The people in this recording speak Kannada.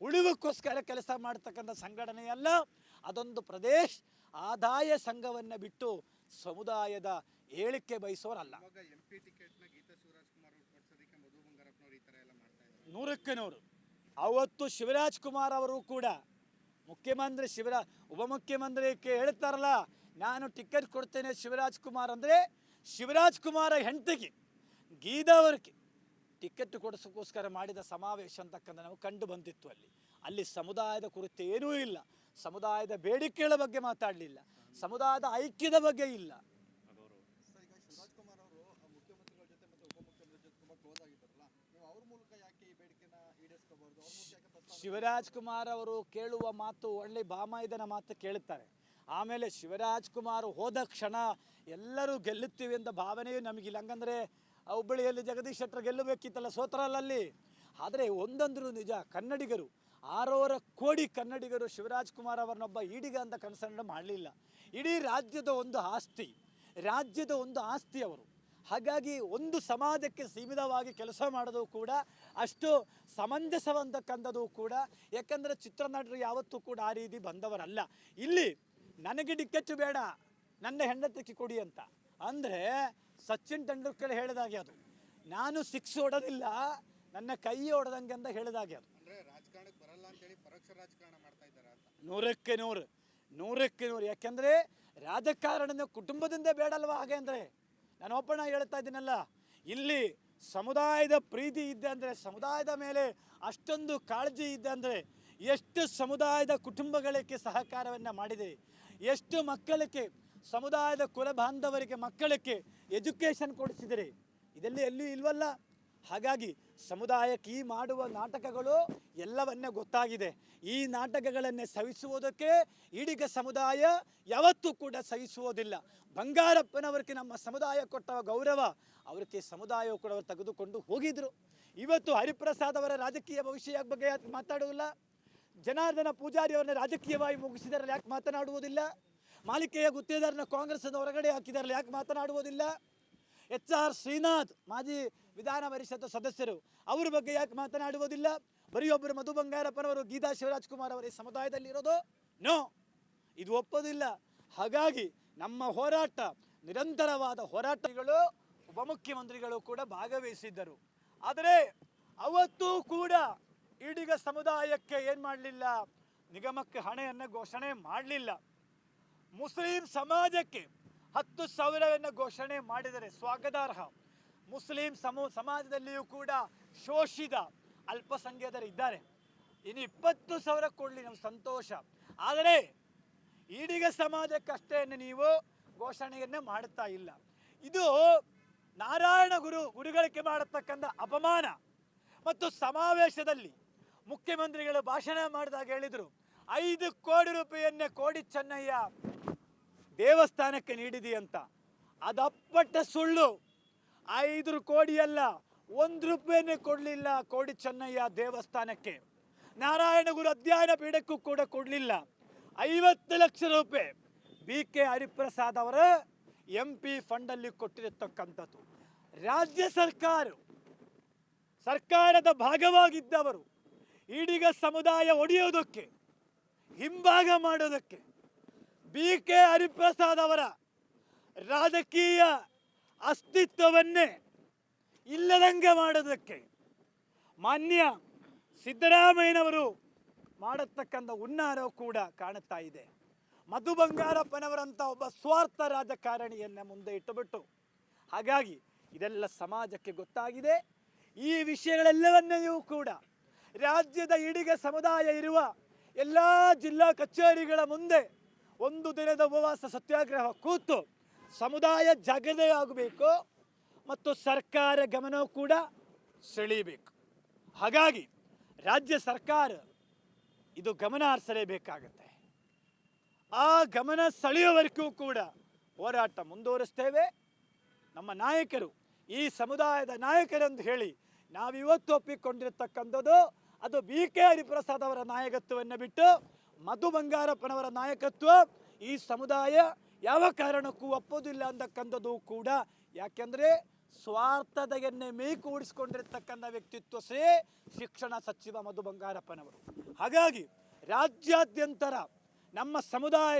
ಉಳಿವಕ್ಕೋಸ್ಕರ ಕೆಲಸ ಮಾಡ್ತಕ್ಕಂಥ ಸಂಘಟನೆ ಅಲ್ಲ ಅದೊಂದು ಪ್ರದೇಶ ಆದಾಯ ಸಂಘವನ್ನು ಬಿಟ್ಟು ಸಮುದಾಯದ ಹೇಳಿಕೆ ಬಯಸೋರಲ್ಲ. ಶಿವರಾಜ್ ನೂರಕ್ಕೆ ನೂರು. ಅವತ್ತು ಶಿವರಾಜ್ ಕುಮಾರ್ ಅವರು ಕೂಡ ಮುಖ್ಯಮಂತ್ರಿ ಶಿವರಾ ಉಪಮುಖ್ಯಮಂತ್ರಿಕ್ಕೆ ಹೇಳ್ತಾರಲ್ಲ ನಾನು ಟಿಕೆಟ್ ಕೊಡ್ತೇನೆ ಶಿವರಾಜ್ ಕುಮಾರ್ ಅಂದರೆ ಶಿವರಾಜ್ ಕುಮಾರ ಹೆಂಡತಿಗೆ ಗೀದಾವರ್ಗೆ ಟಿಕೆಟ್ ಕೊಡಿಸೋಕ್ಕೋಸ್ಕರ ಮಾಡಿದ ಸಮಾವೇಶ ಅಂತಕ್ಕಂಥ ನಾವು ಕಂಡು ಬಂದಿತ್ತು ಅಲ್ಲಿ. ಅಲ್ಲಿ ಸಮುದಾಯದ ಕುರಿತು ಏನೂ ಇಲ್ಲ. ಸಮುದಾಯದ ಬೇಡಿಕೆಗಳ ಬಗ್ಗೆ ಮಾತಾಡಲಿಲ್ಲ. ಸಮುದಾಯದ ಐಕ್ಯದ ಬಗ್ಗೆ ಇಲ್ಲ. ಶಿವರಾಜ್ ಕುಮಾರ್ ಅವರು ಕೇಳುವ ಮಾತು ಒಳ್ಳೆ ಬಾಮಾಯಿದನ ಮಾತು ಕೇಳುತ್ತಾರೆ. ಆಮೇಲೆ ಶಿವರಾಜ್ ಕುಮಾರ್ ಹೋದ ಕ್ಷಣ ಎಲ್ಲರೂ ಗೆಲ್ಲುತ್ತೀವಿ ಅಂತ ಭಾವನೆಯೂ ನಮಗಿಲ್ಲ. ಹಂಗಂದ್ರೆ ಆ ಹುಬ್ಬಳ್ಳಿಯಲ್ಲಿ ಜಗದೀಶ್ ಶೆಟ್ಟರ್ ಗೆಲ್ಲಬೇಕಿತ್ತಲ್ಲ ಸೋತ್ರಲ್ಲಲ್ಲಿ ಆದರೆ ಒಂದೊಂದ್ರು ನಿಜ, ಕನ್ನಡಿಗರು ಆರೋರ ಕೋಡಿ ಕನ್ನಡಿಗರು ಶಿವರಾಜ್ ಕುಮಾರ್ ಅವರನ್ನೊಬ್ಬ ಈಡಿಗ ಅಂತ ಕನ್ಸರ್ನ್ ಮಾಡಲಿಲ್ಲ. ಇಡೀ ರಾಜ್ಯದ ಒಂದು ಆಸ್ತಿ, ರಾಜ್ಯದ ಒಂದು ಆಸ್ತಿ ಅವರು. ಹಾಗಾಗಿ ಒಂದು ಸಮಾಜಕ್ಕೆ ಸೀಮಿತವಾಗಿ ಕೆಲಸ ಮಾಡೋದು ಕೂಡ ಅಷ್ಟು ಸಮಂಜಸವಂತಕ್ಕಂಥದ್ದು ಕೂಡ, ಯಾಕಂದರೆ ಚಿತ್ರನಟರು ಯಾವತ್ತೂ ಕೂಡ ಆ ರೀತಿ ಬಂದವರಲ್ಲ. ಇಲ್ಲಿ ನನಗೆ ಡಿಕ್ಕೆಚ್ಚು ಬೇಡ, ನನ್ನ ಹೆಂಡತಿಗೆ ಕೊಡಿ ಅಂತ. ಅಂದರೆ ಸಚಿನ್ ತೆಂಡೂಲ್ಕರ್ ಹೇಳಿದಾಗೆ ಅದು. ನಾನು ಸಿಕ್ಸ್ ಹೊಡೋದಿಲ್ಲ ನನ್ನ ಕೈ ಹೊಡೆದಂಗೆ ಅಂತ ಹೇಳಿದಾಗೆ ಅದು. ನೂರಕ್ಕೆ ನೂರು ನೂರಕ್ಕೆ ನೂರು. ಯಾಕೆಂದರೆ ರಾಜಕಾರಣದ ಕುಟುಂಬದಿಂದ ಬೇಡಲ್ವಾ ಹಾಗೆ ಅಂದರೆ? ನಾನು ಒಪ್ಪಣ ಹೇಳ್ತಾ ಇದ್ದೀನಲ್ಲ ಇಲ್ಲಿ ಸಮುದಾಯದ ಪ್ರೀತಿ ಇದ್ದೆ ಅಂದರೆ ಸಮುದಾಯದ ಮೇಲೆ ಅಷ್ಟೊಂದು ಕಾಳಜಿ ಇದ್ದೆ ಅಂದರೆ ಎಷ್ಟು ಸಮುದಾಯದ ಕುಟುಂಬಗಳಿಗೆ ಸಹಕಾರವನ್ನು ಮಾಡಿದೆ ಎಷ್ಟು ಮಕ್ಕಳಿಗೆ ಸಮುದಾಯದ ಕುಲ ಬಾಂಧವರಿಗೆ ಮಕ್ಕಳಿಗೆ ಎಜುಕೇಷನ್ ಕೊಡಿಸಿದರೆ. ಇದೆಲ್ಲ ಎಲ್ಲೂ ಇಲ್ವಲ್ಲ? ಹಾಗಾಗಿ ಸಮುದಾಯಕ್ಕೆ ಈ ಮಾಡುವ ನಾಟಕಗಳು ಎಲ್ಲವನ್ನೇ ಗೊತ್ತಾಗಿದೆ. ಈ ನಾಟಕಗಳನ್ನೇ ಸವಿಸುವುದಕ್ಕೆ ಈಡಿಗ ಸಮುದಾಯ ಯಾವತ್ತೂ ಕೂಡ ಸಹಿಸುವುದಿಲ್ಲ. ಬಂಗಾರಪ್ಪನವರಿಗೆ ನಮ್ಮ ಸಮುದಾಯ ಕೊಟ್ಟ ಗೌರವ, ಅವರಿಗೆ ಸಮುದಾಯವು ಕೂಡ ತೆಗೆದುಕೊಂಡು ಹೋಗಿದ್ರು. ಇವತ್ತು ಹರಿಪ್ರಸಾದ್ ಅವರ ರಾಜಕೀಯ ಭವಿಷ್ಯ ಬಗ್ಗೆ ಯಾಕೆ ಮಾತಾಡುವುದಿಲ್ಲ? ಜನಾರ್ದನ ಪೂಜಾರಿ ಅವರನ್ನ ರಾಜಕೀಯವಾಗಿ ಮುಗಿಸಿದರಲ್ಲಿ ಯಾಕೆ ಮಾತನಾಡುವುದಿಲ್ಲ? ಮಾಲಿಕೆಯ ಗುತ್ತೇದಾರನ ಕಾಂಗ್ರೆಸ್ನ ಹೊರಗಡೆ ಹಾಕಿದಾರಲ್ಲ ಯಾಕೆ ಮಾತನಾಡುವುದಿಲ್ಲ? ಎಚ್ ಆರ್ ಶ್ರೀನಾಥ್, ಮಾಜಿ ವಿಧಾನ ಪರಿಷತ್ ಸದಸ್ಯರು, ಅವರ ಬಗ್ಗೆ ಯಾಕೆ ಮಾತನಾಡುವುದಿಲ್ಲ? ಬರೀ ಒಬ್ಬರು ಮಧು ಬಂಗಾರಪ್ಪನವರು, ಗೀತಾ ಶಿವರಾಜ್ ಕುಮಾರ್ ಅವರ ಈ ಸಮುದಾಯದಲ್ಲಿ ಇರೋದು? ನೋ, ಇದು ಒಪ್ಪೋದಿಲ್ಲ. ಹಾಗಾಗಿ ನಮ್ಮ ಹೋರಾಟ, ನಿರಂತರವಾದ ಹೋರಾಟಗಳು ಉಪಮುಖ್ಯಮಂತ್ರಿಗಳು ಕೂಡ ಭಾಗವಹಿಸಿದ್ದರು. ಆದರೆ ಅವತ್ತೂ ಕೂಡ ಈಡಿಗ ಸಮುದಾಯಕ್ಕೆ ಏನು ಮಾಡಲಿಲ್ಲ? ನಿಗಮಕ್ಕೆ ಹಣೆಯನ್ನು ಘೋಷಣೆ ಮಾಡಲಿಲ್ಲ. ಮುಸ್ಲಿಂ ಸಮಾಜಕ್ಕೆ ಹತ್ತು ಸಾವಿರವನ್ನು ಘೋಷಣೆ ಮಾಡಿದರೆ ಸ್ವಾಗತಾರ್ಹ. ಮುಸ್ಲಿಂ ಸಮೂ, ಸಮಾಜದಲ್ಲಿಯೂ ಕೂಡ ಶೋಷಿತ ಅಲ್ಪಸಂಖ್ಯಾತರು ಇದ್ದಾರೆ ಇನ್ನು ಇಪ್ಪತ್ತು ಸಾವಿರ ಕೊಡಲಿ ನಮ್ಮ ಸಂತೋಷ. ಆದರೆ ಈಡಿಗ ಸಮಾಜಕ್ಕಷ್ಟೇ ನೀವು ಘೋಷಣೆಯನ್ನೇ ಮಾಡುತ್ತಾ ಇಲ್ಲ. ಇದು ನಾರಾಯಣ ಗುರು, ಗುರುಗಳಿಗೆ ಮಾಡತಕ್ಕಂಥ ಅಪಮಾನ. ಮತ್ತು ಸಮಾವೇಶದಲ್ಲಿ ಮುಖ್ಯಮಂತ್ರಿಗಳು ಭಾಷಣ ಮಾಡಿದಾಗ ಹೇಳಿದರು, ಐದು ಕೋಟಿ ರೂಪಾಯಿಯನ್ನೇ ಕೋಡಿ ಚೆನ್ನಯ್ಯ ದೇವಸ್ಥಾನಕ್ಕೆ ನೀಡಿದಿ ಅಂತ. ಅದಪ್ಪಟ್ಟ ಸುಳ್ಳು. ಐದು ಕೋಟಿ ಅಲ್ಲ, ಒಂದು ರೂಪಾಯಿನೇ ಕೊಡಲಿಲ್ಲ ಕೋಡಿ ಚೆನ್ನಯ್ಯ ದೇವಸ್ಥಾನಕ್ಕೆ. ನಾರಾಯಣಗುರು ಅಧ್ಯಯನ ಪೀಠಕ್ಕೂ ಕೂಡ ಕೊಡಲಿಲ್ಲ. ಐವತ್ತು ಲಕ್ಷ ರೂಪಾಯಿ. ಬಿ ಕೆ ಹರಿಪ್ರಸಾದ್ ಅವರ ಎಂ ಪಿ ಫಂಡಲ್ಲಿ ಕೊಟ್ಟಿರತಕ್ಕಂಥದ್ದು. ರಾಜ್ಯ ಸರ್ಕಾರ, ಸರ್ಕಾರದ ಭಾಗವಾಗಿದ್ದವರು, ಈಡಿಗ ಸಮುದಾಯ ಒಡೆಯೋದಕ್ಕೆ, ಹಿಂಭಾಗ ಮಾಡೋದಕ್ಕೆ ಬಿ ಕೆ ಹರಿಪ್ರಸಾದ್ ಅವರ ರಾಜಕೀಯ ಅಸ್ತಿತ್ವವನ್ನೇ ಇಲ್ಲದಂಗೆ ಮಾಡೋದಕ್ಕೆ ಮಾನ್ಯ ಸಿದ್ದರಾಮಯ್ಯನವರು ಮಾಡತಕ್ಕಂಥ ಹುನ್ನಾರ ಕೂಡ ಕಾಣುತ್ತಾ ಇದೆ. ಮಧು ಬಂಗಾರಪ್ಪನವರಂಥ ಒಬ್ಬ ಸ್ವಾರ್ಥ ರಾಜಕಾರಣಿಯನ್ನು ಮುಂದೆ ಇಟ್ಟುಬಿಟ್ಟು ಹಾಗಾಗಿ ಇದೆಲ್ಲ ಸಮಾಜಕ್ಕೆ ಗೊತ್ತಾಗಿದೆ. ಈ ವಿಷಯಗಳೆಲ್ಲವನ್ನೆಯೂ ಕೂಡ ರಾಜ್ಯದ ಇಡಿಗೆ ಸಮುದಾಯ ಇರುವ ಎಲ್ಲ ಜಿಲ್ಲಾ ಕಚೇರಿಗಳ ಮುಂದೆ ಒಂದು ದಿನದ ಉಪವಾಸ ಸತ್ಯಾಗ್ರಹ ಕೂತು ಸಮುದಾಯ ಜಾಗೃತೆಯಾಗಬೇಕು ಮತ್ತು ಸರ್ಕಾರ ಗಮನವೂ ಕೂಡ ಸೆಳೀಬೇಕು ಹಾಗಾಗಿ ರಾಜ್ಯ ಸರ್ಕಾರ ಇದು ಗಮನ ಹರಿಸಲೇಬೇಕಾಗತ್ತೆ. ಆ ಗಮನ ಸೆಳೆಯುವವರೆಗೂ ಕೂಡ ಹೋರಾಟ ಮುಂದುವರಿಸ್ತೇವೆ. ನಮ್ಮ ನಾಯಕರು, ಈ ಸಮುದಾಯದ ನಾಯಕರೆಂದು ಹೇಳಿ ನಾವಿವತ್ತು ಒಪ್ಪಿಕೊಂಡಿರತಕ್ಕಂಥದ್ದು ಅದು ಬಿ ಕೆ ಹರಿಪ್ರಸಾದ್ ಅವರ ನಾಯಕತ್ವವನ್ನು ಬಿಟ್ಟು ಮಧು ಬಂಗಾರಪ್ಪನವರ ನಾಯಕತ್ವ ಈ ಸಮುದಾಯ ಯಾವ ಕಾರಣಕ್ಕೂ ಒಪ್ಪೋದಿಲ್ಲ ಅಂತಕ್ಕಂಥದ್ದು ಕೂಡ. ಯಾಕೆಂದರೆ ಸ್ವಾರ್ಥದ ಎಣ್ಣೆ ಮೇಕೂಡಿಸಿಕೊಂಡಿರ್ತಕ್ಕಂಥ ವ್ಯಕ್ತಿತ್ವ ಸೇ ಶಿಕ್ಷಣ ಸಚಿವ ಮಧು ಬಂಗಾರಪ್ಪನವರು. ಹಾಗಾಗಿ ರಾಜ್ಯಾದ್ಯಂತರ ನಮ್ಮ ಸಮುದಾಯ